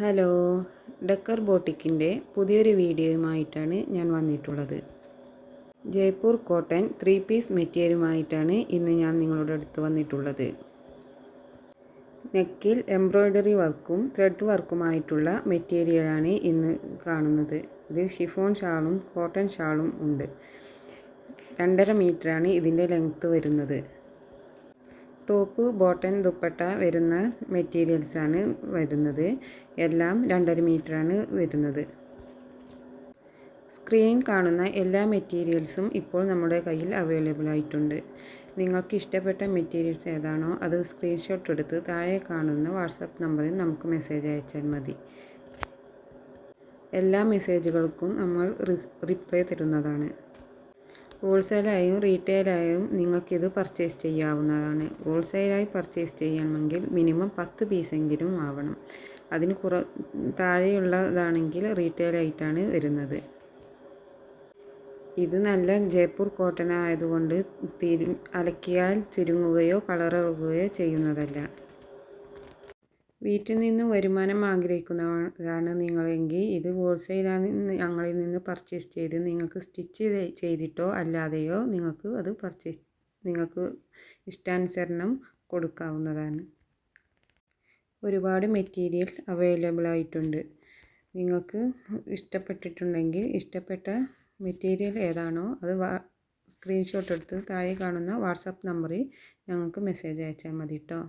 Hello decker ബോട്ടിക്കിന്റെ പുതിയൊരു വീഡിയോയുമായിട്ടാണ് ഞാൻ വന്നിട്ടുള്ളത്. ജയ്പൂർ കോട്ടൺ ത്രീ പീസ് മെറ്റീരിയലുമായിട്ടാണ് ഇന്ന് ഞാൻ നിങ്ങളുടെ അടുത്ത് വന്നിട്ടുള്ളത്. നെക്കിൽ എംബ്രോയ്ഡറി വർക്കും ത്രെഡ് വർക്കുമായിട്ടുള്ള മെറ്റീരിയലാണ് ഇന്ന് കാണുന്നത്. ഇതിൽ ഷിഫോൺ ഷാളും കോട്ടൺ ഷാളും ഉണ്ട്. രണ്ടര മീറ്ററാണ് ഇതിന്റെ ലെങ്ത്ത് വരുന്നത്. ടോപ്പ് ബോട്ടൺ ദുപ്പട്ട വരുന്ന മെറ്റീരിയൽസാണ് വരുന്നത്. എല്ലാം രണ്ടര മീറ്ററാണ് വരുന്നത്. സ്ക്രീനിൽ കാണുന്ന എല്ലാ മെറ്റീരിയൽസും ഇപ്പോൾ നമ്മുടെ കയ്യിൽ അവൈലബിൾ ആയിട്ടുണ്ട്. നിങ്ങൾക്ക് ഇഷ്ടപ്പെട്ട മെറ്റീരിയൽസ് ഏതാണോ അത് സ്ക്രീൻഷോട്ട് എടുത്ത് താഴെ കാണുന്ന വാട്സപ്പ് നമ്പറിൽ നമുക്ക് മെസ്സേജ് അയച്ചാൽ മതി. എല്ലാ മെസ്സേജുകൾക്കും നമ്മൾ റിപ്ലൈ തരുന്നതാണ്. ഹോൾസെയിലായും റീറ്റെയിലായും നിങ്ങൾക്കിത് പർച്ചേസ് ചെയ്യാവുന്നതാണ്. ഹോൾസെയിലായി പർച്ചേസ് ചെയ്യണമെങ്കിൽ മിനിമം പത്ത് പീസെങ്കിലും ആവണം. അതിന് കുറ താഴെയുള്ളതാണെങ്കിൽ റീറ്റെയിലായിട്ടാണ് വരുന്നത്. ഇത് നല്ല ജയ്പൂർ കോട്ടൺ ആയതുകൊണ്ട് തിരു അലക്കിയാൽ ചുരുങ്ങുകയോ കളറുകയോ ചെയ്യുന്നതല്ല. വീട്ടിൽ നിന്ന് വരുമാനം ആഗ്രഹിക്കുന്നവരാണ് നിങ്ങളെങ്കിൽ ഇത് ഹോൾസെയിലാണ് ഞങ്ങളിൽ നിന്ന് പർച്ചേസ് ചെയ്ത് നിങ്ങൾക്ക് സ്റ്റിച്ച് ചെയ്തിട്ടോ അല്ലാതെയോ നിങ്ങൾക്ക് അത് പർച്ചേസ് നിങ്ങൾക്ക് ഇഷ്ടാനുസരണം കൊടുക്കാവുന്നതാണ്. ഒരുപാട് മെറ്റീരിയൽ അവൈലബിൾ ആയിട്ടുണ്ട്. നിങ്ങൾക്ക് ഇഷ്ടപ്പെട്ടിട്ടുണ്ടെങ്കിൽ ഇഷ്ടപ്പെട്ട മെറ്റീരിയൽ ഏതാണോ അത് സ്ക്രീൻഷോട്ട് എടുത്ത് താഴെ കാണുന്ന വാട്സപ്പ് നമ്പറിൽ ഞങ്ങൾക്ക് മെസ്സേജ് അയച്ചാൽ മതി കേട്ടോ